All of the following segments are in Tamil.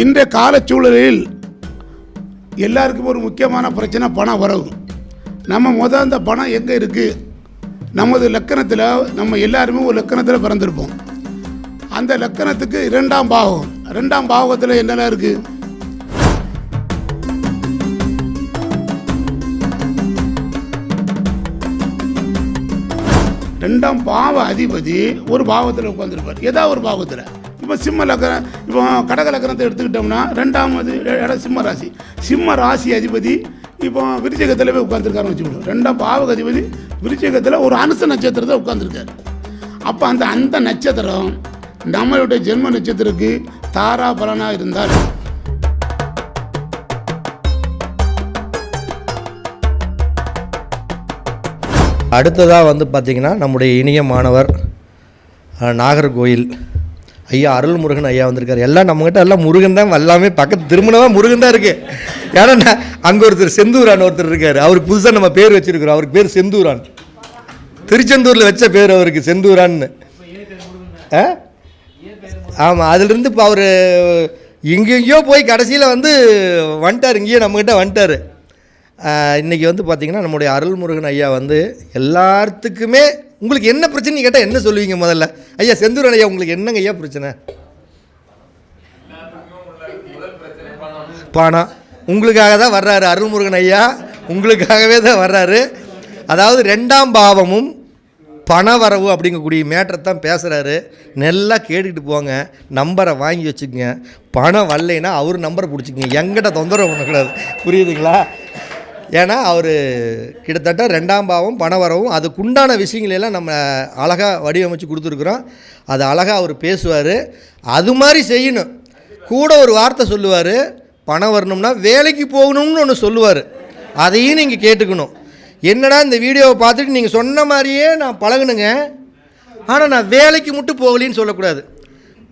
இன்றைய காலச்சூழலில் எல்லாருக்கும் ஒரு முக்கியமான பிரச்சனை பணம் வரவு நம்ம முத அந்த பணம் எங்கே இருக்குது நமது லக்கணத்தில் நம்ம எல்லாருமே ஒரு லக்கணத்தில் பிறந்திருப்போம். அந்த லக்கணத்துக்கு இரண்டாம் பாகம். ரெண்டாம் பாகத்தில் என்னென்ன இருக்குது ரெண்டாம் பாவ அதிபதி ஒரு பாவத்தில் உட்காந்துருப்பார் ஏதாவது ஒரு பாவத்தில் இப்போ சிம்ம லக்கணம் இப்போ கடக லக்கணத்தை எடுத்துக்கிட்டோம்னா ரெண்டாவது இடம் சிம்ம ராசி. சிம்ம ராசி அதிபதி இப்போ விருச்சகத்தில் போய் உட்காந்துருக்காருன்னு வச்சுக்கணும் ரெண்டாம் பாவக அதிபதி விருச்சகத்தில் ஒரு அனுச நட்சத்திரத்தை உட்காந்துருக்காரு அப்போ அந்த அந்த நட்சத்திரம் நம்மளுடைய ஜென்ம நட்சத்திரத்துக்கு தாரா பலனாக இருந்தால் அடுத்ததாக வந்து பார்த்திங்கன்னா நம்முடைய இனிய மாணவர் நாகர்கோயில் ஐயா அருள்முருகன் ஐயா வந்திருக்காரு. எல்லாம் நம்மகிட்ட எல்லாம் முருகன் தான். எல்லாமே பக்கத்து திருமணமாக முருகன் தான் இருக்குது ஏன்னா அங்கே ஒருத்தர் செந்தூரான் ஒருத்தர் இருக்கார். அவருக்கு புதுசாக நம்ம பேர் வச்சுருக்கிறோம். அவருக்கு பேர் செந்தூரான். திருச்செந்தூரில் வச்ச பேர் அவருக்கு செந்தூரான்னு. ஆ? ஆமாம் அதிலிருந்து இப்போ அவர் எங்கெங்கேயோ போய் கடைசியில் வந்து வந்துட்டார். இங்கேயே நம்மக்கிட்ட வந்துட்டார். இன்றைக்கி வந்து பார்த்திங்கன்னா நம்முடைய அருள்முருகன் ஐயா வந்து எல்லாத்துக்குமே உங்களுக்கு என்ன பிரச்சனை கேட்டால் என்ன சொல்லுவீங்க முதல்ல? ஐயா செந்தூர் ஐயா உங்களுக்கு என்னங்க ஐயா பிரச்சனை? பணம் உங்களுக்காக தான் வர்றாரு அருள்முருகன் ஐயா. உங்களுக்காகவே தான் வர்றாரு. அதாவது ரெண்டாம் பாவமும் பணவரவு அப்படிங்கக்கூடிய மேட்டரை தான் பேசுகிறாரு நல்லா கேட்டுக்கிட்டு போங்க. நம்பரை வாங்கி வச்சுக்கோங்க. பணம் வரலைன்னா அவர் நம்பரை பிடிச்சிக்கங்க. எங்கிட்ட தொந்தரவு பண்ணக்கூடாது. புரியுதுங்களா? ஏன்னா அவர் கிட்டத்தட்ட ரெண்டாம் பாவம் பண வரவும் அதுக்குண்டான விஷயங்களெல்லாம் நம்ம அழகாக வடிவமைச்சு கொடுத்துருக்குறோம். அது அழகாக அவர் பேசுவார். அது மாதிரி செய்யணும். கூட ஒரு வார்த்தை சொல்லுவார். பணம் வரணும்னா வேலைக்கு போகணும்னு ஒன்று சொல்லுவார். அதையும் நீங்கள் கேட்டுக்கணும். என்னடா இந்த வீடியோவை பார்த்துட்டு நீங்கள் சொன்ன மாதிரியே நான் பழகணுங்க ஆனால் நான் வேலைக்கு மட்டும் போகலின்னு சொல்லக்கூடாது.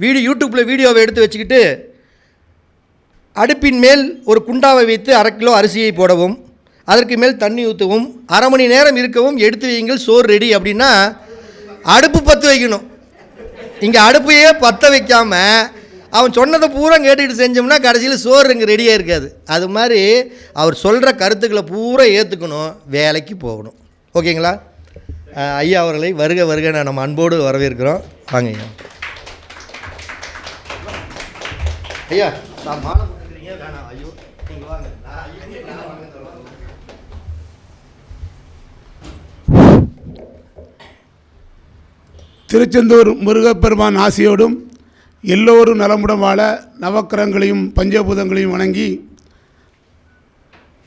வீடியோ யூடியூப்பில் வீடியோவை எடுத்து வச்சுக்கிட்டு அடுப்பின் மேல் ஒரு குண்டாவை வைத்து அரை கிலோ அரிசியை போடவும் அதற்கு மேல் தண்ணி ஊற்றவும் அரை மணி நேரம் இருக்கவும் எடுத்து வையுங்கள் சோறு ரெடி அப்படின்னா அடுப்பு பற்ற வைக்கணும். இங்கே அடுப்பையே பற்ற வைக்காமல் அவன் சொன்னதை பூரா கேட்டுக்கிட்டு செஞ்சோம்னா கடைசியில் சோறு இங்கே ரெடியாக இருக்காது. அது மாதிரி அவர் சொல்கிற கருத்துக்களை பூரா ஏற்றுக்கணும் வேலைக்கு போகணும். ஓகேங்களா? ஐயா அவர்களை வருக வருக நான் நம்ம அன்போடு வரவேற்கிறோம். வாங்க ஐயா. ஐயா நான் மாலை போட்டுக்கிறீங்க வேணாம் ஐயோ நீங்கள் வாங்க நான் ஐயோ, நான் வாங்க சொல்லுவாங்க. திருச்செந்தூர் முருகப்பெருமான் ஆசியோடும் எல்லோரும் நலமுடன் வாழ நவக்கிரகங்களையும் பஞ்சபூதங்களையும் வணங்கி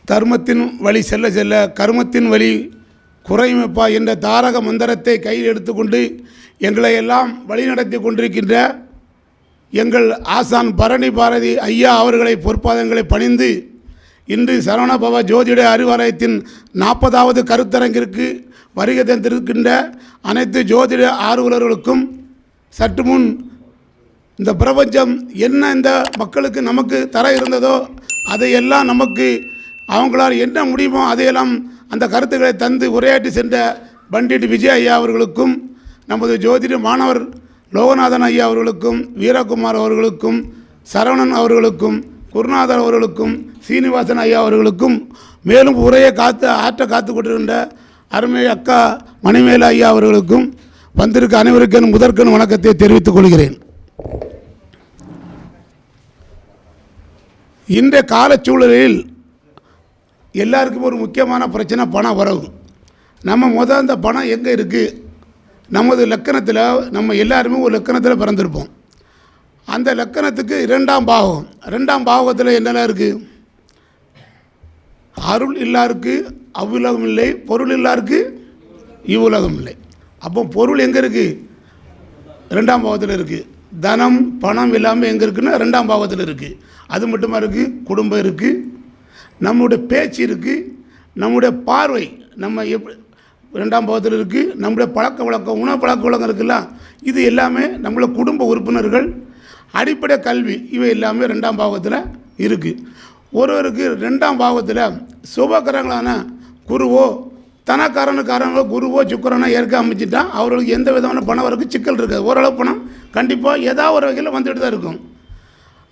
தர்மத்தின் வழி செல்ல செல்ல கர்மத்தின் வழி குறைமைப்பா என்ற தாரக மந்திரத்தை கையில் எடுத்துக்கொண்டு எங்களை எல்லாம் வழிநடத்தி கொண்டிருக்கின்ற எங்கள் ஆசான் பரணி பாரதி ஐயா அவர்களை பொற்பாதங்களை பணிந்து இன்று சரவணபவ ஜோதிட அறிவாலயத்தின் நாற்பதாவது கருத்தரங்கிற்கு வருகை தந்திருக்கின்ற அனைத்து ஜோதிட ஆர்வலர்களுக்கும் சற்று முன் இந்த பிரபஞ்சம் என்ன இந்த மக்களுக்கு நமக்கு தர இருந்ததோ அதையெல்லாம் நமக்கு அவங்களால் என்ன முடியுமோ அதையெல்லாம் அந்த கருத்துக்களை தந்து உரையாற்றி சென்ற பண்டிட் விஜய் ஐயா அவர்களுக்கும் நமது ஜோதிட மாணவர் லோகநாதன் ஐயா அவர்களுக்கும் வீரகுமார் அவர்களுக்கும் சரவணன் அவர்களுக்கும் குருநாதர் அவர்களுக்கும் சீனிவாசன் ஐயா அவர்களுக்கும் மேலும் உரையை காத்து ஆற்ற காத்து கொண்டிருக்கின்ற அருமை அக்கா மணிமேல ஐயா அவர்களுக்கும் வந்திருக்க அனைவருக்கும் முதற்கண் வணக்கத்தை தெரிவித்துக் கொள்கிறேன். இன்றைய காலச்சூழலில் எல்லாருக்கும் ஒரு முக்கியமான பிரச்சனை பணம் வரவு. நம்ம முத அந்த பணம் எங்கே இருக்குது நமது லக்கணத்தில் நம்ம எல்லாருமே ஒரு லக்கணத்தில் பிறந்திருப்போம். அந்த லக்கணத்துக்கு இரண்டாம் பாவம் ரெண்டாம் பாவத்தில் என்னென்ன இருக்குது அருள் இல்லாருக்கு அவ்வுலகம் இல்லை பொருள் இல்லாருக்கு இவ்வுலகம் இல்லை. அப்போ பொருள் எங்கே இருக்குது ரெண்டாம் பாவத்தில் இருக்குது தனம் பணம் இல்லாமல் எங்கே இருக்குன்னா ரெண்டாம் பாவத்தில் இருக்குது அது மட்டுமா இருக்குது குடும்பம் இருக்குது நம்முடைய பேச்சு இருக்குது நம்முடைய பார்வை நம்ம எப்படி ரெண்டாம் பாவத்தில் இருக்குது நம்முடைய பழக்க வழக்கம் உணவு பழக்க வழக்கம் இருக்குல்ல இது எல்லாமே நம்மளோட குடும்ப உறுப்பினர்கள் அடிப்படை கல்வி இவை எல்லாமே ரெண்டாம் பாவத்தில் இருக்குது ஒருவருக்கு ரெண்டாம் பாவத்தில் சுபகரங்களான குருவோ தனக்காரனுக்காரங்களோ குருவோ சுக்கரனோ ஏற்க அமைச்சிட்டா அவர்களுக்கு எந்த விதமான பணம் வரக்கு சிக்கல் இருக்காது. ஓரளவு பணம் கண்டிப்பாக ஏதாவது ஒரு வகையில் வந்துட்டு தான் இருக்கும்.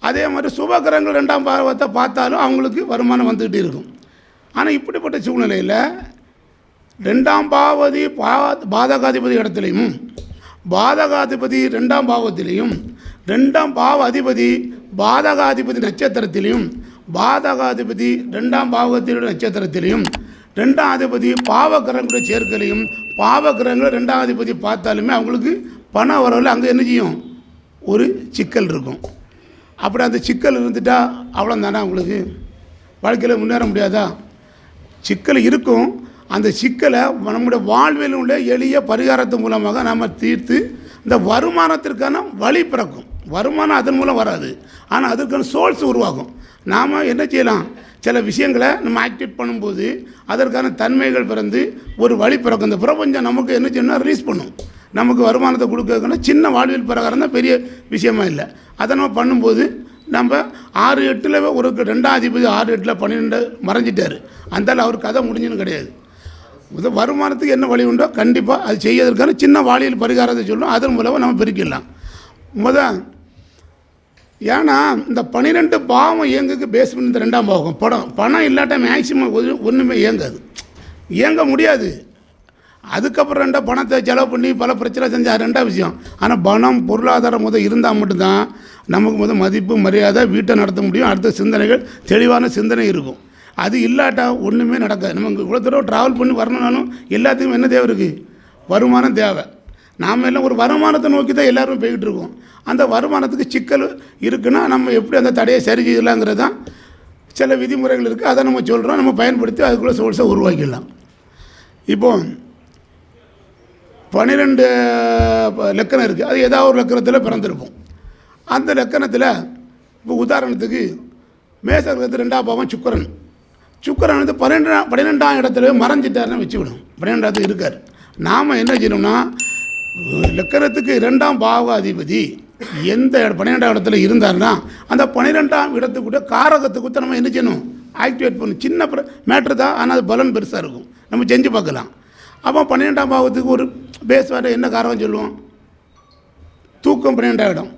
அதே மாதிரி சுபகரங்கள் ரெண்டாம் பாவத்தை பார்த்தாலும் அவங்களுக்கு வருமானம் வந்துக்கிட்டு இருக்கும். ஆனால் இப்படிப்பட்ட சூழ்நிலையில் ரெண்டாம் பாவதி பா பாதகாதிபதி இடத்துலையும் பாதகாதிபதி ரெண்டாம் பாவத்திலையும் ரெண்டாம் பாவ அதிபதி பாதகாதிபதி நட்சத்திரத்திலையும் பாதகாதிபதி ரெண்டாம் பாவத்திலுடைய நட்சத்திரத்திலையும் ரெண்டாம் அதிபதி பாவகிரகங்களுடைய சேர்க்கலையும் பாவகிரகங்களை ரெண்டாம் அதிபதி பார்த்தாலுமே அவங்களுக்கு பணம் வரவில் அங்கே என்ன செய்யும்? ஒரு சிக்கல் இருக்கும். அப்படி அந்த சிக்கல் இருந்துட்டா அவ்வளோ தானே அவங்களுக்கு வாழ்க்கையில் முன்னேற முடியாதா? சிக்கல் இருக்கும். அந்த சிக்கலை நம்முடைய வாழ்வில் உள்ள எளிய பரிகாரத்து மூலமாக நம்ம தீர்த்து இந்த வருமானத்திற்கான வழி பிறக்கும். வருமானம் அதன் மூலம் வராது. ஆனால் அதற்கான சோர்ஸ் உருவாகும். நாம் என்ன செய்யலாம்? சில விஷயங்களை நம்ம ஆக்டிவேட் பண்ணும்போது அதற்கான தன்மைகள் பிறந்து ஒரு வழி பிறக்கும். இந்த பிரபஞ்சம் நமக்கு என்ன செய்யணும் ரிலீஸ் பண்ணும். நமக்கு வருமானத்தை கொடுக்கறதுக்குன்னா சின்ன வாழ்வியல் பிரகாரம் தான் பெரிய விஷயமா இல்லை. அதை நம்ம பண்ணும்போது நம்ம ஆறு எட்டில் ஒரு ரெண்டாம் அதிபதி ஆறு எட்டில் பன்னிரெண்டு மறைஞ்சிட்டார். அந்தால அவர் கதை முடிஞ்சுன்னு கிடையாது. இது வருமானத்துக்கு என்ன வழி உண்டோ கண்டிப்பாக அது செய்யறதுக்கான சின்ன வாழியல் பரிகாரத்தை சொல்லும். அதன் மூலமாக நம்ம பிரிக்கலாம். முத ஏன்னா இந்த பன்னிரெண்டு பாவம் இயங்குக்கு பேஸ் பண்ணி இந்த ரெண்டாம் பாவம். படம் பணம் இல்லாட்ட மேக்சிமம் ஒன்றுமே இயங்காது. இயங்க முடியாது. அதுக்கப்புறம் ரெண்டா பணத்தை செலவு பண்ணி பல பிரச்சனை செஞ்சால் ரெண்டாம் விஷயம். ஆனால் பணம் பொருளாதாரம் முதல் இருந்தால் மட்டும்தான் நமக்கு முதல் மதிப்பு மரியாதை வீட்டை நடத்த முடியும். அடுத்த சிந்தனைகள் தெளிவான சிந்தனை இருக்கும். அது இல்லாட்டா ஒன்றுமே நடக்காது. நமக்கு இவ்வளோ தூரம் ட்ராவல் பண்ணி வரணும்னாலும் எல்லாத்துக்கும் என்ன தேவை இருக்குது வருமானம் தேவை. நாம் எல்லாம் ஒரு வருமானத்தை நோக்கி தான் எல்லோரும் போய்கிட்டு இருக்கோம். அந்த வருமானத்துக்கு சிக்கல் இருக்குன்னா நம்ம எப்படி அந்த தடையை சரி செய்யலாங்கிறது தான் சில விதிமுறைகள் இருக்குது அதை நம்ம சொல்கிறோம் நம்ம பயன்படுத்தி அதுக்குள்ளே சோர்ஸை உருவாக்கிடலாம். இப்போ பன்னிரெண்டு லக்கணம் இருக்குது அது ஏதாவது ஒரு லக்கணத்தில் பிறந்திருப்போம். அந்த லக்கணத்தில் இப்போ உதாரணத்துக்கு மேசகிறது ரெண்டாம் பாவம் சுக்கரன். சுக்கரன் வந்து பன்னெண்டாம் பன்னிரெண்டாம் இடத்துல மறைஞ்சிட்டாருன்னு வச்சுக்கணும். பன்னிரெண்டாவது இருக்கார். நாம் என்ன செய்யணும்னா லக்கணத்துக்கு இரண்டாம் பாவ அதிபதி எந்த பன்னிரெண்டாம் இடத்துல இருந்தாருன்னா அந்த பன்னிரெண்டாம் இடத்துக்குள்ள காரகத்துக்கு நம்ம என்ன செய்யணும்? ஆக்டிவேட் பண்ணணும். சின்ன மேட்ரு தான் ஆனால் அது பலன் பெருசாக இருக்கும். நம்ம செஞ்சு பார்க்கலாம். அப்போ பன்னிரெண்டாம் பாவத்துக்கு ஒரு பேஸ் வேறு என்ன காரகம் சொல்லுவோம்? தூக்கம் பன்னிரெண்டாம் இடம்.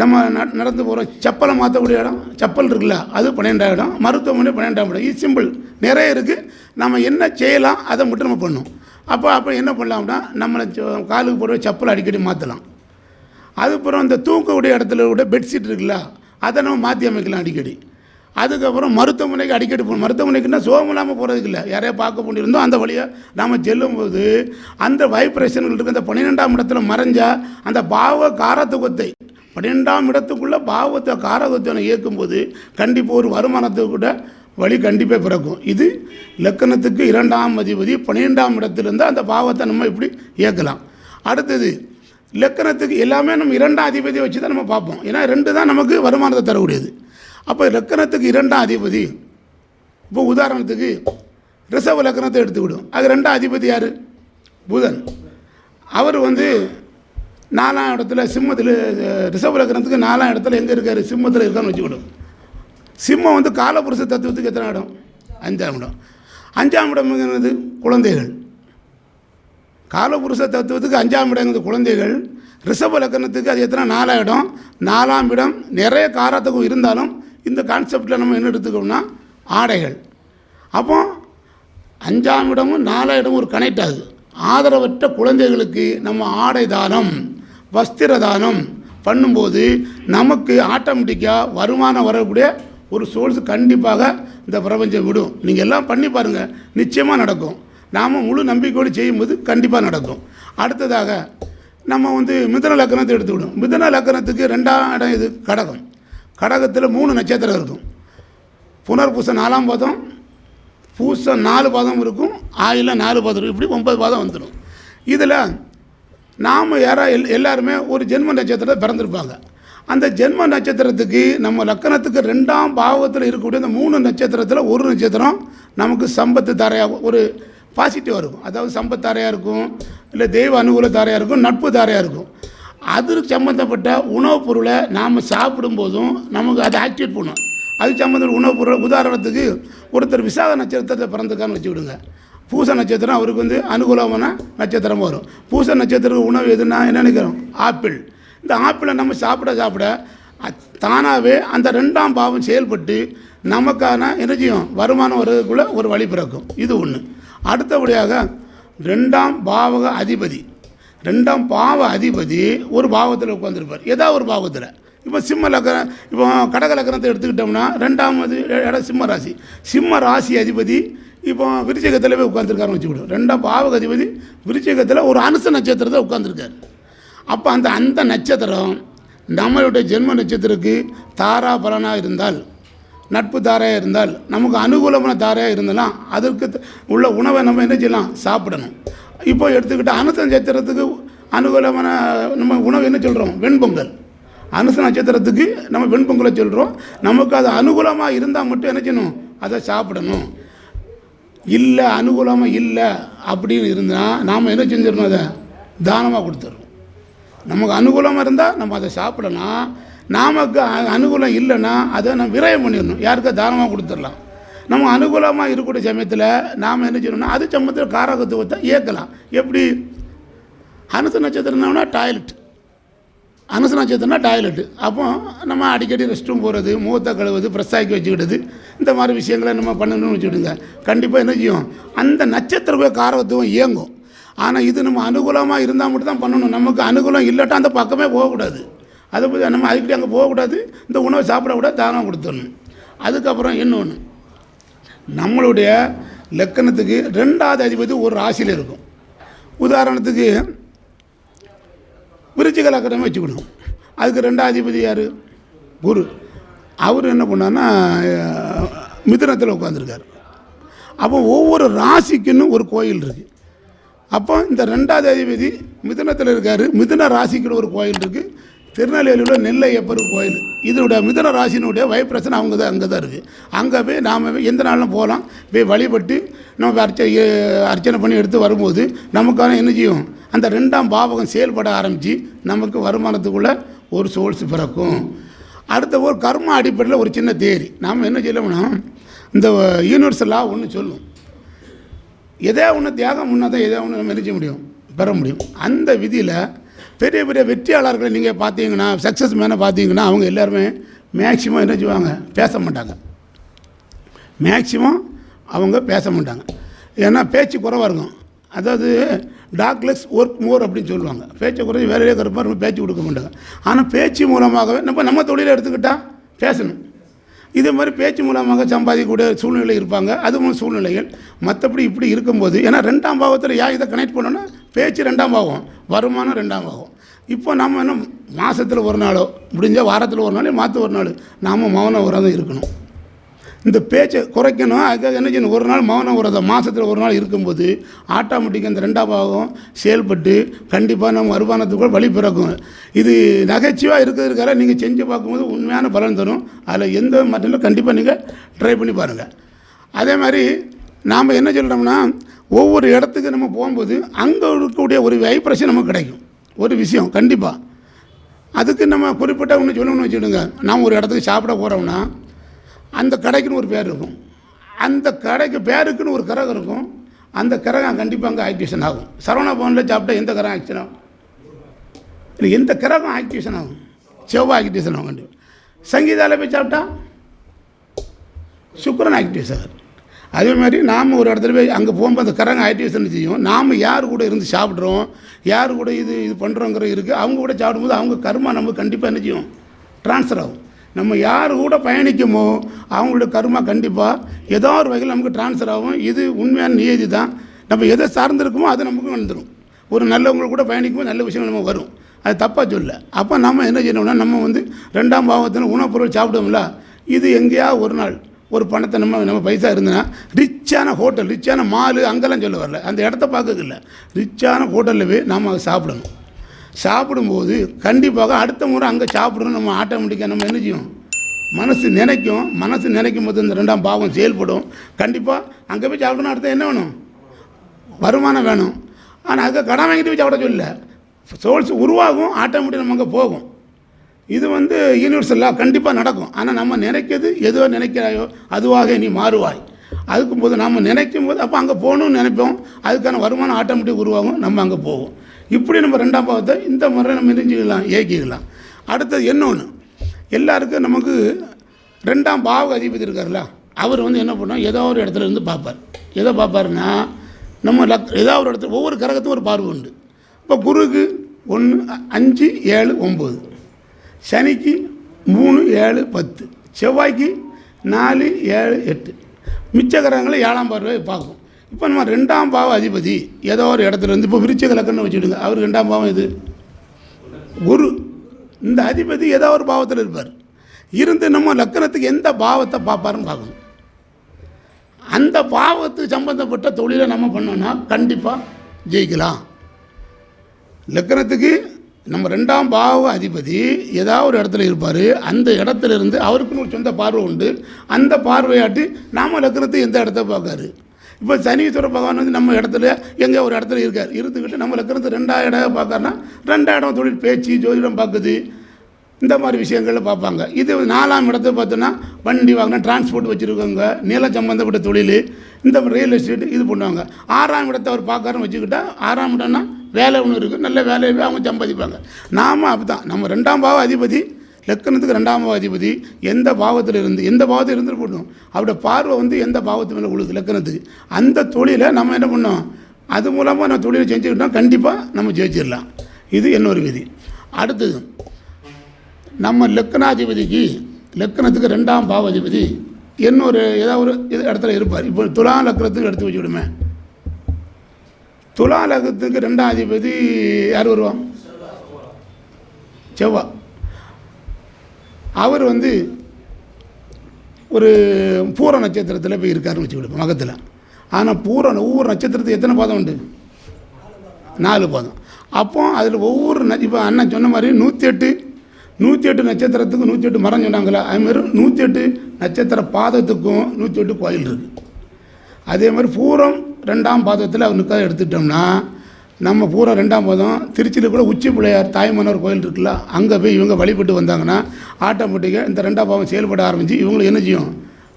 நம்ம நடந்து போகிறோம் செப்பலை மாற்றக்கூடிய இடம் செப்பல் இருக்குல்ல அது பன்னெண்டாம் இடம். மருத்துவமனை பன்னெண்டாம் இடம். இது சிம்பிள் நிறைய இருக்குது நம்ம என்ன செய்யலாம் அதை மட்டும் நம்ம பண்ணணும். அப்போ அப்போ என்ன பண்ணலாம்னா நம்மளை காலுக்கு போடுற செப்பல் அடிக்கடி மாற்றலாம் அதுக்கப்புறம் இந்த தூக்கக்கூடிய இடத்துல கூட பெட்ஷீட் இருக்குல்ல அதை நம்ம மாற்றி அமைக்கலாம் அடிக்கடி. அதுக்கப்புறம் மருத்துவமனைக்கு அடிக்கடி போகணும். மருத்துவமனைக்குன்னா சோகம் இல்லாமல் போகிறதுக்கு இல்லை. யாரையா பார்க்க வேண்டியிருந்தோம் அந்த வழியாக நாம் செல்லும்போது அந்த வைப்ரேஷன்கள் இருக்குது அந்த பன்னிரெண்டாம் இடத்துல மறைஞ்சால் அந்த பாவ காரத்துவத்தை பன்னிரெண்டாம் இடத்துக்குள்ளே பாவத்தை காரகத்தை இயக்கும்போது கண்டிப்பாக ஒரு வருமானத்துக்கு கூட வழி கண்டிப்பாக பிறக்கும். இது லக்கணத்துக்கு இரண்டாம் அதிபதி பன்னிரெண்டாம் இடத்துலேருந்து அந்த பாவத்தை நம்ம இப்படி இயக்கலாம் அடுத்தது லக்கணத்துக்கு எல்லாமே நம்ம இரண்டாம் அதிபதியை வச்சு தான் நம்ம பார்ப்போம். ஏன்னா ரெண்டு தான் நமக்கு வருமானத்தை தரக்கூடியது. அப்போ லக்கணத்துக்கு இரண்டாம் அதிபதி இப்போ உதாரணத்துக்கு ரிசர்வ் லக்கணத்தை எடுத்துக்கிடும் அது ரெண்டாம் அதிபதி யார்? புதன். அவர் வந்து நாலாம் இடத்துல சிம்மத்தில் ரிசர்வ் லக்கணத்துக்கு நாலாம் இடத்துல எங்கே இருக்கார்? சிம்மத்தில் இருக்கான்னு வச்சுக்கிடும் சிம்மம் வந்து காலபுருஷ தத்துவத்துக்கு எத்தனை இடம்? அஞ்சாம் இடம். அஞ்சாம் இடம் என்னது குழந்தைகள். காலபுருஷ தத்துவத்துக்கு அஞ்சாம் இடங்கிறது குழந்தைகள். ரிஷப லக்கணத்துக்கு அது எத்தனை? நாலாம் இடம். நாலாம் இடம் நிறைய காரத்துக்கும் இருந்தாலும் இந்த கான்செப்டில் நம்ம என்ன எடுத்துக்கோம்னா ஆடைகள். அப்போ அஞ்சாம் இடமும் நாலாம் இடமும் ஒரு கனெக்ட் ஆகுது. ஆதரவற்ற குழந்தைகளுக்கு நம்ம ஆடை தானம் வஸ்திர தானம் பண்ணும்போது நமக்கு ஆட்டோமேட்டிக்காக வருமானம் வரக்கூடிய ஒரு சோல்ஸ் கண்டிப்பாக இந்த பிரபஞ்சம் விடும். நீங்கள் எல்லாம் பண்ணி பாருங்கள் நிச்சயமாக நடக்கும். நாம் முழு நம்பிக்கையோடு செய்யும்போது கண்டிப்பாக நடக்கும். அடுத்ததாக நம்ம வந்து மிதன லக்கணத்தை எடுத்துக்கிடும் மிதன லக்கணத்துக்கு ரெண்டாம் இடம் இது கடகம். கடகத்தில் மூணு நட்சத்திரம் இருக்கும். புனர்பூசம் நாலாம் பாதம் பூசம் நாலு பாதம் இருக்கும் ஆயிலம் நாலு பாதம் இருக்கும். இப்படி ஒன்பது பாதம் வந்துடும் இதில் நாம் யாரா எல் எல்லாருமே ஒரு ஜென்ம நட்சத்திரத்தில் பிறந்திருப்பாங்க. அந்த ஜென்ம நட்சத்திரத்துக்கு நம்ம லக்கணத்துக்கு ரெண்டாம் பாவத்தில் இருக்கக்கூடிய அந்த மூணு நட்சத்திரத்தில் ஒரு நட்சத்திரம் நமக்கு சம்பத்து தாரையாக ஒரு பாசிட்டிவாக இருக்கும். அதாவது சம்பத் தாரையாக இருக்கும் இல்லை தெய்வ அனுகூல தாரையாக இருக்கும் நட்பு தாரையாக இருக்கும். அதுக்கு சம்மந்தப்பட்ட உணவுப் பொருளை நாம் சாப்பிடும்போதும் நமக்கு அதை ஆக்டிவேட் பண்ணும். அதுக்கு சம்மந்தப்பட்ட உணவுப் பொருள் உதாரணத்துக்கு ஒருத்தர் விசாக நட்சத்திரத்தில் பிறந்துக்கான்னு வச்சு விடுங்க பூச நட்சத்திரம் அவருக்கு வந்து அனுகூலமான நட்சத்திரம் வரும். பூச நட்சத்திரம் உணவு எதுனா என்ன நினைக்கிறோம்? ஆப்பிள். இந்த ஆப்பிளை நம்ம சாப்பிட சாப்பிட தானாகவே அந்த ரெண்டாம் பாவம் செயல்பட்டு நமக்கான எனர்ஜியும் வருமானம் வர்றதுக்குள்ளே ஒரு வழி பிறக்கும். இது ஒன்று அடுத்தபடியாக ரெண்டாம் பாவக அதிபதி. ரெண்டாம் பாவ அதிபதி ஒரு பாவத்தில் உட்காந்துருப்பார் ஏதாவது ஒரு பாவத்தில். இப்போ சிம்ம லக்கணம் இப்போ கடக லக்கணத்தை எடுத்துக்கிட்டோம்னா ரெண்டாவது இடம் சிம்ம ராசி. சிம்ம ராசி அதிபதி இப்போ விருச்சகத்தில் போய் உட்காந்துருக்காருன்னு வச்சுக்கிடுவோம். ரெண்டாம் பாவக அதிபதி விருச்சகத்தில் ஒரு அனுச நட்சத்திரத்தை உட்காந்துருக்காரு அப்போ அந்த அந்த நட்சத்திரம் நம்மளுடைய ஜென்ம நட்சத்திரத்துக்கு தாரா பலனாக இருந்தால் நட்பு தாரையாக இருந்தால் நமக்கு அனுகூலமான தாரையாக இருந்தாலும் அதற்கு உள்ள உணவை நம்ம என்ன செய்யலாம்? சாப்பிடணும். இப்போ எடுத்துக்கிட்டால் அனுச நட்சத்திரத்துக்கு அனுகூலமான நம்ம உணவு என்ன சொல்கிறோம் வெண்பொங்கல். அனுச நட்சத்திரத்துக்கு நம்ம வெண்பொங்கலை சொல்கிறோம் நமக்கு அது அனுகூலமாக இருந்தால் மட்டும் என்ன செய்யணும்? அதை சாப்பிடணும். இல்லை அனுகூலமாக இல்லை அப்படின்னு இருந்தால் நாம் என்ன செஞ்சிடணும் அதை? தானமாக கொடுத்துடணும். நமக்கு அனுகூலமாக இருந்தால் நம்ம அதை சாப்பிடலாம். நமக்கு அனுகூலம் இல்லைன்னா அதை நம்ம விரயம் பண்ணிடணும். யாருக்கா? தானமாக கொடுத்துடலாம். நம்ம அனுகூலமாக இருக்கக்கூடிய சமயத்தில் நாம் என்ன செய்யணும்னா அது சமயத்தில் காரகத்துவத்தை இயக்கலாம். எப்படி? அனுச நட்சத்திரம்னா டாய்லெட். அனுச நட்சத்திரம்னா டாய்லெட்டு அப்போ நம்ம அடிக்கடி ரெஸ்ட் ரூம் போகிறது முகத்தை கழுவுது ஃப்ரெஷ் ஆக்கி இந்த மாதிரி விஷயங்களை நம்ம பண்ணணும்னு வச்சுக்கிடுங்க கண்டிப்பாக என்ன செய்யும்? அந்த நட்சத்திர காரகத்துவம் இயங்கும். ஆனால் இது நம்ம அனுகூலமாக இருந்தால் மட்டும் தான் பண்ணணும். நமக்கு அனுகூலம் இல்லாட்டா அந்த பக்கமே போகக்கூடாது. அதை பற்றி நம்ம அதுக்கிட்டே அங்கே போகக்கூடாது. இந்த உணவை சாப்பிடக்கூடாது தானம் கொடுத்துடணும். அதுக்கப்புறம் இன்னொன்று நம்மளுடைய லக்கணத்துக்கு ரெண்டாவது அதிபதி ஒரு ராசியில் இருக்கும். உதாரணத்துக்கு விருச்சிக லக்கணமே வச்சுக்கணும். அதுக்கு ரெண்டாவது அதிபதி யார்? குரு. அவர் என்ன பண்ணார்னா மிதுனத்தில் உட்காந்துருக்கார் அப்போ ஒவ்வொரு ராசிக்குன்னு ஒரு கோயில் இருக்குது அப்போ இந்த ரெண்டாவது அதிபதி மிதுனத்தில் இருக்கார். மிதுன ராசிக்குன்னு ஒரு கோயில் இருக்குது திருநெல்வேலியில் நெல்லையப்பர் கோயில். இதனுடைய மிதுன ராசினுடைய வைப்ரேஷன் அவங்க தான் அங்கே தான் இருக்குது அங்கே போய் நாம் எந்த நாளும் போகலாம். போய் வழிபட்டு நம்ம அர்ச்ச அர்ச்சனை பண்ணி எடுத்து வரும்போது நமக்கான என்ன செய்யும்? அந்த ரெண்டாம் பாவகம் செயல்பட ஆரம்பித்து நமக்கு வருமானத்துக்குள்ள ஒரு சோர்ஸ் பிறக்கும். அடுத்த ஒரு கர்ம அடிப்படையில் ஒரு சின்ன தேரி. நாம் என்ன சொல்லணும்னா இந்த யூனிவர்சலாக ஒன்று சொல்லும். எதே ஒன்று தியாகம் பண்ணால் தான் எதே ஒன்று நம்ம நினைச்ச முடியும்? பெற முடியும். அந்த விதியில் பெரிய பெரிய வெற்றியாளர்களை நீங்கள் பார்த்தீங்கன்னா சக்ஸஸ் மேனை பார்த்தீங்கன்னா அவங்க எல்லாருமே மேக்சிமம் என்ன செய்வாங்க? பேச மாட்டாங்க. மேக்சிமம் அவங்க பேச மாட்டாங்க. ஏன்னா பேச்சு குறைவாக இருக்கும். அதாவது டாக்லெஸ் ஒர்க் மோர் அப்படின்னு சொல்லுவாங்க. பேச்சு குறைஞ்சி வேலையே கருப்பாக நம்ம பேச்சு கொடுக்க மாட்டாங்க. ஆனால் பேச்சு மூலமாகவே நம்ம நம்ம தொழிலை எடுத்துக்கிட்டால் பேசணும். இதே மாதிரி பேச்சு மூலமாக சம்பாதிக்கக்கூடிய சூழ்நிலை இருப்பாங்க. அதுவும் சூழ்நிலைகள். மற்றபடி இப்படி இருக்கும்போது ஏன்னா ரெண்டாம் பாவத்தில் ஏன் இதை கனெக்ட் பண்ணோன்னா பேச்சு ரெண்டாம் பாவம் வருமானம் ரெண்டாம் பாவம் இப்போ நம்ம என்ன மாதத்தில் ஒரு நாளோ முடிஞ்சால் வாரத்தில் ஒரு நாள் மாற்ற ஒரு நாள் நாம் மௌன உரம் இருக்கணும். இந்த பேச்சை குறைக்கணும். அதுக்காக என்ன செய்யணும்? ஒரு நாள் மௌன விரதம் மாதத்தில் ஒரு நாள் இருக்கும்போது ஆட்டோமேட்டிக்காக இந்த ரெண்டாம் பாகம் செயல்பட்டு கண்டிப்பாக நம்ம வருமானத்துக்குள்ள வழி பிறக்கும். இது நகைச்சுவாக இருக்கிறதுக்காக நீங்கள் செஞ்சு பார்க்கும்போது உண்மையான பலன் தரும். அதில் எந்த மட்டும் கண்டிப்பாக நீங்கள் ட்ரை பண்ணி பாருங்கள் அதே மாதிரி நாம் என்ன சொல்கிறோம்னா ஒவ்வொரு இடத்துக்கு நம்ம போகும்போது அங்கே இருக்கக்கூடிய ஒரு வைப்ரேஷன் நமக்கு கிடைக்கும். ஒரு விஷயம் கண்டிப்பாக அதுக்கு நம்ம குறிப்பிட்ட ஒன்று சொல்லணும்னு வச்சுடுங்க நாம் ஒரு இடத்துக்கு சாப்பிட போகிறோம்னா அந்த கடைக்குன்னு ஒரு பேர் இருக்கும். அந்த கடைக்கு பேருக்குன்னு ஒரு கரகம் இருக்கும். அந்த கரகம் கண்டிப்பாக அங்கே ஆக்டிவேஷன் ஆகும். சரவண பவனில் சாப்பிட்டா எந்த கரகம் ஆக்டிவேஷன் ஆகும்? இல்லை எந்த கிரகம் ஆக்டிவேஷன் ஆகும்? செவ்வாய் ஆக்டிவேஷன் ஆகும் கண்டிப்பாக சங்கீதாவில் போய் சாப்பிட்டா சுக்கரன் ஆக்டிவேஷன் ஆகும் அதே மாதிரி நாம் ஒரு இடத்துல போய் அங்கே போகும்போது அந்த கரங்க ஆக்டிவேஷன் செய்யும். நாம் யார் கூட இருந்து சாப்பிட்றோம்? யார் கூட இது இது பண்ணுறோங்கிற இருக்குது அவங்க கூட சாப்பிடும்போது அவங்க கர்மா நமக்கு கண்டிப்பாக என்ன செய்யும்? ட்ரான்ஸ்ஃபர் ஆகும். நம்ம யார் கூட பயணிக்குமோ அவங்களோட கருமா கண்டிப்பாக ஏதோ ஒரு வகையில் நமக்கு ட்ரான்ஸ்ஃபர் ஆகும். இது உண்மையான நியதி தான். நம்ம எதை சார்ந்திருக்குமோ அது நமக்கு வந்துடும் ஒரு நல்லவங்க கூட பயணிக்கும்போது நல்ல விஷயம் நம்ம வரும். அது தப்பாக சொல்ல அப்போ நம்ம என்ன செய்யணும்னா நம்ம வந்து ரெண்டாம் பாவத்தில் உணவுப் பொருள் சாப்பிடுவோம்ல இது எங்கேயாவது ஒரு நாள் ஒரு பணத்தை நம்ம நம்ம பைசா இருந்ததுன்னா ரிச்சான ஹோட்டல் ரிச்சான மாலு அங்கெல்லாம் சொல்ல வரல. அந்த இடத்த பார்க்கறது இல்லை ரிச்சான ஹோட்டலில் போய் நாம் அதை சாப்பிடணும். சாப்பிடும்போது கண்டிப்பாக அடுத்த முறை அங்கே சாப்பிடணும் நம்ம ஆட்டோமேட்டிக்காக நம்ம என்ன செய்யும் மனசு நினைக்கும். மனசு நினைக்கும் போது இந்த ரெண்டாம் பாவம் செயல்படும். கண்டிப்பாக அங்கே போய் சாப்பிடணும் அடுத்து என்ன வேணும்? வருமானம் வேணும். ஆனால் அங்கே கடன் வாங்கிட்டு போய் சாப்பிட சொல்லல. சோல்ஸ் உருவாகும் ஆட்டோமேட்டிக் நம்ம அங்கே போகும். இது வந்து யூனிவர்சலாக கண்டிப்பாக நடக்கும். ஆனால் நம்ம நினைக்கிறது எதுவோ நினைக்கிறாயோ அதுவாக நீ மாறுவாய். அதுக்கும் போது நம்ம நினைக்கும் போது அப்போ அங்கே போகணும்னு நினைப்போம். அதுக்கான வருமானம் ஆட்டோமேட்டிக் உருவாகும். நம்ம அங்கே போவோம் இப்படி நம்ம ரெண்டாம் பாவத்தை இந்த முறை நம்ம தெரிஞ்சுக்கலாம் ஏக்கிக்கலாம் அடுத்தது இன்னொன்று எல்லாருக்கும் நமக்கு ரெண்டாம் பாவ அதிபதி இருக்கார்ல அவர் வந்து என்ன பண்ணோம் ஏதோ ஒரு இடத்துல இருந்து பார்ப்பார். எதை பார்ப்பாருன்னா நம்ம லக் ஏதோ ஒரு இடத்துல ஒவ்வொரு கிரகத்துக்கும் ஒரு பார்வை உண்டு. இப்போ குருக்கு ஒன்று அஞ்சு ஏழு ஒம்பது சனிக்கு மூணு ஏழு பத்து. செவ்வாய்க்கு நாலு ஏழு எட்டு. மிச்ச கிரகங்களை ஏழாம் பார்வை பார்க்கும். இப்போ நம்ம ரெண்டாம் பாவ அதிபதி ஏதோ ஒரு இடத்துல இருந்து இப்போ விருச்சிக லக்கணம் வச்சுடுங்க அவர் ரெண்டாம் பாவம் இது குரு. இந்த அதிபதி ஏதோ ஒரு பாவத்தில் இருப்பார். இருந்து நம்ம லக்கணத்துக்கு எந்த பாவத்தை பார்ப்பாருன்னு பார்க்கணும். அந்த பாவத்துக்கு சம்பந்தப்பட்ட தொழிலை நம்ம பண்ணோன்னா கண்டிப்பாக ஜெயிக்கலாம். லக்கணத்துக்கு நம்ம ரெண்டாம் பாவ அதிபதி ஏதாவது ஒரு இடத்துல இருப்பார். அந்த இடத்துல இருந்து அவருக்குன்னு ஒரு சொந்த பார்வை உண்டு. அந்த பார்வையாட்டி நாம் லக்கணத்துக்கு எந்த இடத்த பார்க்காரு? இப்போ சனீஸ்வர பகவான் வந்து நம்ம இடத்துல எங்கே ஒரு இடத்துல இருக்கார். இருந்துக்கிட்டு நம்ம இருக்கிறது ரெண்டாயிரம் இடம் பார்க்கறனா ரெண்டாயிரம் தொழில் பேச்சு ஜோதிடம் பார்க்குது. இந்த மாதிரி விஷயங்களில் பார்ப்பாங்க. இது நாலாம் இடத்துல பார்த்தோன்னா வண்டி வாங்கினா டிரான்ஸ்போர்ட் வச்சுருக்கவங்க நில சம்மந்தப்பட்ட தொழில் இந்த ரியல் எஸ்டேட் இது பண்ணுவாங்க. ஆறாம் இடத்தை அவர் பார்க்கறன்னு வச்சுக்கிட்டா ஆறாம் இடம்னா வேலை ஒன்று இருக்குது நல்ல வேலையை அவங்க சம்பாதிப்பாங்க. நாம் அப்படிதான் நம்ம ரெண்டாம் பாவ அதிபதி லக்கணத்துக்கு ரெண்டாம் அதிபதி எந்த பாவத்தில் இருந்து எந்த பாவத்தில் இருந்து போடணும்? அவருடைய பார்வை வந்து எந்த பாவத்து மேலே உழுது லக்கணத்துக்கு அந்த தொழிலை நம்ம என்ன பண்ணோம் அது மூலமாக நம்ம தொழிலை செஞ்சுக்கிட்டோம் கண்டிப்பாக நம்ம ஜெயிச்சிடலாம். இது இன்னொரு விதி. அடுத்தது நம்ம லக்கணாதிபதிக்கு லக்கணத்துக்கு ரெண்டாம் பாவாதிபதி இன்னொரு ஏதாவது ஒரு இது இடத்துல இருப்பார். இப்போ துலா லக்கணத்துக்கு எடுத்து வச்சுவிடுமே துலா லக்கணத்துக்கு ரெண்டாம் அதிபதி யார் வருவான்? செவ்வா. அவர் வந்து ஒரு பூர நட்சத்திரத்தில் போய் இருக்காருன்னு வச்சுக்கிடுவோம் மகத்தில் ஆனால் பூர ஒவ்வொரு நட்சத்திரத்துக்கு எத்தனை பாதம் உண்டு? நாலு பாதம். அப்போ அதில் ஒவ்வொரு ந இப்போ அண்ணன் சொன்ன மாதிரி நூற்றி எட்டு நூற்றி எட்டு நட்சத்திரத்துக்கு நூற்றி எட்டு மரம் சொன்னாங்களே? அதுமாதிரி நூற்றி எட்டு நட்சத்திர பாதத்துக்கும் நூற்றி எட்டு கோயில் இருக்குது அதே மாதிரி பூரம் ரெண்டாம் பாதத்தில் அவனுக்காக எடுத்துட்டோம்னா நம்ம பூரா ரெண்டாம் போதும் திருச்சியில் கூட உச்சி பிள்ளையார் தாய்மன்னர் கோயில் இருக்குல்ல அங்கே போய் இவங்க வழிபட்டு வந்தாங்கன்னா ஆட்டோமேட்டிக்காக இந்த ரெண்டாம் பாவம் செயல்பட ஆரம்பித்து இவங்களுக்கு என்ன செய்யும்?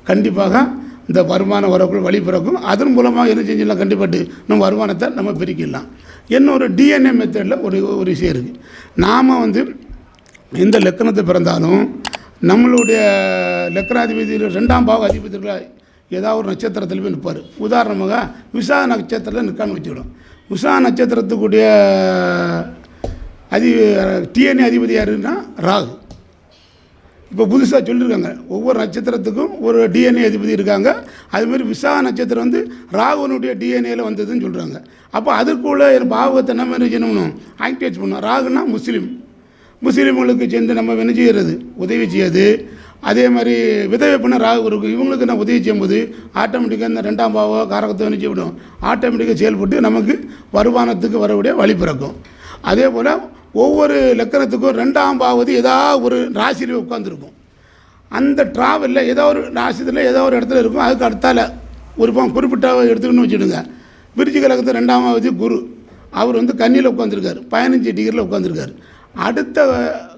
கண்டிப்பாக இந்த வருமானம் வரக்குள் வழி பிறக்கும் அதன் மூலமாக என்ன செஞ்சிடலாம்? கண்டிப்பாட்டு நம்ம வருமானத்தை நம்ம பிரிக்கலாம் இன்னொரு டிஎன்ஏ மெத்தடில் ஒரு ஒரு விஷயம் இருக்குது நாம் வந்து எந்த லக்கணத்தை பிறந்தாலும் நம்மளுடைய லக்கணாதிபதியில் ரெண்டாம் பாவ அதிபதியில் ஏதாவது ஒரு நட்சத்திரத்தில் போய் நிற்பார். உதாரணமாக விசா நட்சத்திரத்தில் நிற்கான்னு வச்சுக்கிடும். உஷா நட்சத்திரத்துக்குடைய அதி டிஎன்ஏ அதிபதி யாருன்னா ராகு. இப்போ புதுசாக சொல்லியிருக்காங்க ஒவ்வொரு நட்சத்திரத்துக்கும் ஒரு டிஎன்ஏ அதிபதி இருக்காங்க. அதுமாரி விசா நட்சத்திரம் வந்து ராகுனுடைய டிஎன்ஏல வந்ததுன்னு சொல்கிறாங்க அப்போ அதுக்குள்ள என் பாவத்தை நம்ம என்ன செய்யணும்? ஆக்டிவேட் பண்ணணும். ராகுனா முஸ்லீம். முஸ்லீம்களுக்கு சேர்ந்து நம்ம என்ன செய்யறது? உதவி செய்யாது. அதே மாதிரி விதவை பண்ண ராகு இருக்கு இவங்களுக்கு நான் உதவி செய்யும்போது ஆட்டோமேட்டிக்காக இந்த ரெண்டாம் பாவோ காரகத்தை என்ன விடும் ஆட்டோமேட்டிக்காக செயல்பட்டு நமக்கு வருமானத்துக்கு வரக்கூடிய வழி பிறக்கும். அதே போல் ஒவ்வொரு லக்கணத்துக்கும் ரெண்டாம் பாவது ஏதாவது ஒரு ராசியில் உட்காந்துருக்கும் அந்த ட்ராவலில் ஏதோ ஒரு ராசியத்தில் ஏதோ ஒரு இடத்துல இருக்கும். அதுக்கு அடுத்தால ஒரு பம் குறிப்பிட்ட எடுத்துக்கணும்னு வச்சுடுங்க விருச்சி கழகத்து ரெண்டாமாவது குரு. அவர் வந்து கன்னியில் உட்காந்துருக்கார் பதினஞ்சு டிகிரியில் உட்காந்துருக்கார் அடுத்த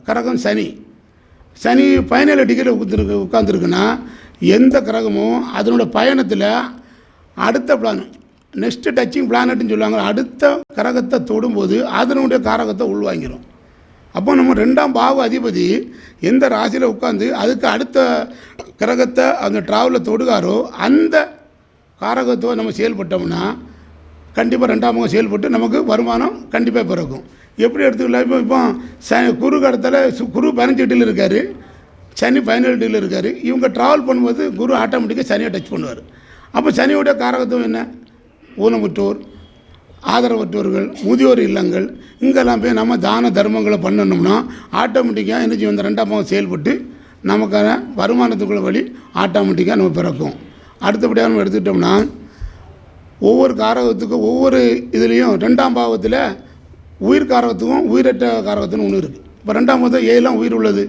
கரகம் சனி. சனி பதினேழு டிகிரியில் உட்காந்துருக்கு உட்காந்துருக்குன்னா எந்த கிரகமும் அதனோட பயணத்தில் அடுத்த பிளான் நெக்ஸ்ட்டு டச்சிங் பிளானட்னு சொல்லுவாங்க. அடுத்த கிரகத்தை தொடும்போது அதனுடைய காரகத்தை உள்வாங்கிடும் அப்போ நம்ம ரெண்டாம் பாவ அதிபதி எந்த ராசியில் உட்காந்து அதுக்கு அடுத்த கிரகத்தை அந்த ட்ராவலில் தொடுகாரோ அந்த காரகத்தை நம்ம செயல்பட்டோம்னா கண்டிப்பாக ரெண்டாம் முகம் செயல்பட்டு நமக்கு வருமானம் கண்டிப்பாக பிறக்கும். எப்படி எடுத்துக்கலாம் இப்போ இப்போ ச குரு கடத்தில் சு- குரு பதினஞ்சு இருக்கார். சனி பதினேழு டிகிரியில் இருக்கார். இவங்க ட்ராவல் பண்ணும்போது குரு ஆட்டோமேட்டிக்காக சனியை டச் பண்ணுவார். அப்போ சனியோட காரகத்துவம் என்ன? ஊனமுற்றோர் ஆதரவற்றோர்கள் முதியோர் இல்லங்கள் இங்கெல்லாம் போய் நம்ம தான தர்மங்களை பண்ணணும்னா ஆட்டோமேட்டிக்காக என்ன செய்யும்? இந்த ரெண்டாம் பாவம் செயல்பட்டு நமக்கான வருமானத்துக்குள்ள வழி ஆட்டோமேட்டிக்காக நம்ம பிறக்கும். அடுத்தபடியாக நம்ம எடுத்துக்கிட்டோம்னா ஒவ்வொரு காரகத்துக்கும் ஒவ்வொரு இதுலேயும் ரெண்டாம் பாவத்தில் உயிர் காரகத்துக்கும் உயிரற்ற காரகத்துன்னு ஒன்று இருக்குது இப்போ ரெண்டாம் வந்து ஏலாம் உயிர் உள்ளது.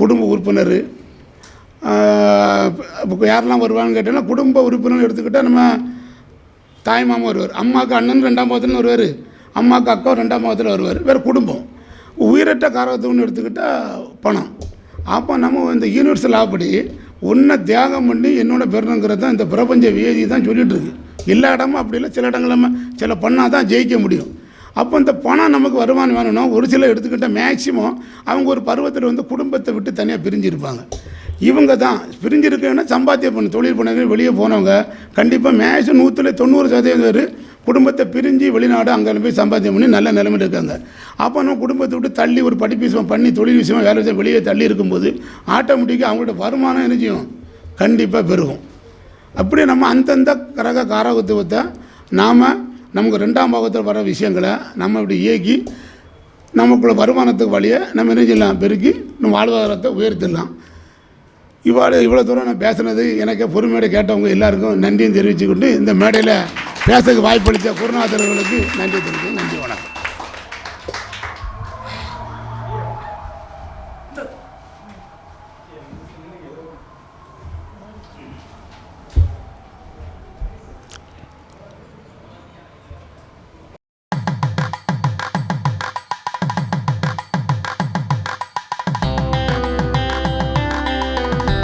குடும்ப உறுப்பினர். இப்போ யாரெல்லாம் வருவாங்கன்னு கேட்டோம்னா குடும்ப உறுப்பினர் எடுத்துக்கிட்டால் நம்ம தாய் மாமா வருவார். அம்மாவுக்கு அண்ணன் ரெண்டாம் பாகத்தில் வருவார். அம்மாவுக்கு அக்கா ரெண்டாம் பாகத்தில் வருவார். வேறு குடும்பம். உயிரற்ற காரகத்துன்னு எடுத்துக்கிட்டால் பணம். அப்போ நம்ம இந்த யூனிவர்சல் ஆப்படி ஒன்றை தியாகம் பண்ணி என்னோட பெறணுங்கிறது தான் இந்த பிரபஞ்ச வேதி தான் சொல்லிட்டு இருக்கு. எல்லா இடமும் அப்படி இல்லை. சில இடங்கள் நம்ம சில பண்ணால் தான் ஜெயிக்க முடியும். அப்போ இந்த பணம் நமக்கு வருமானம் வேணும்னா ஒரு சிலர் எடுத்துக்கிட்டால் மேக்சிமம் அவங்க ஒரு பருவத்தில் வந்து குடும்பத்தை விட்டு தனியாக பிரிஞ்சிருப்பாங்க. இவங்க தான். பிரிஞ்சிருக்கேன்னா சம்பாத்தியம் பண்ண தொழில் பண்ணவங்க வெளியே போனவங்க கண்டிப்பாக மேக்ஸிமம் நூற்றில் தொண்ணூறு சதவீதம் பேர் குடும்பத்தை பிரிஞ்சு வெளிநாடு அங்கே போய் சம்பாத்தியம் பண்ணி நல்ல நிலைமையில் இருக்காங்க. அப்போ நம்ம குடும்பத்தை விட்டு தள்ளி ஒரு படிப்பு விஷயம் பண்ணி தொழில் விஷயமா வேலை விஷயம் வெளியே தள்ளி இருக்கும்போது ஆட்டோமேட்டிக்காக அவங்களோட வருமானம் என்ன செய்யும் கண்டிப்பாக பெருகும். அப்படி நம்ம அந்தந்த கிரக காரகத்துவத்தை நாம் நமக்கு ரெண்டாம் பாகத்தில் வர விஷயங்களை நம்ம இப்படி இயக்கி நமக்குள்ள வருமானத்துக்கு வழியை நம்ம என்ன செய்யலாம்? பெருக்கி நம்ம வாழ்வாதாரத்தை உயர்த்திடலாம். இவ்வாறு இவ்வளோ தூரம் நான் பேசுனது எனக்கு பொறுமையோடு கேட்டவங்க எல்லாருக்கும் நன்றியும் தெரிவித்துக்கொண்டு இந்த மேடையில் பேசுறதுக்கு வாய்ப்பளித்த குருநாதர்களுக்கு நன்றி தெரிவித்து நன்றி வணக்கம்.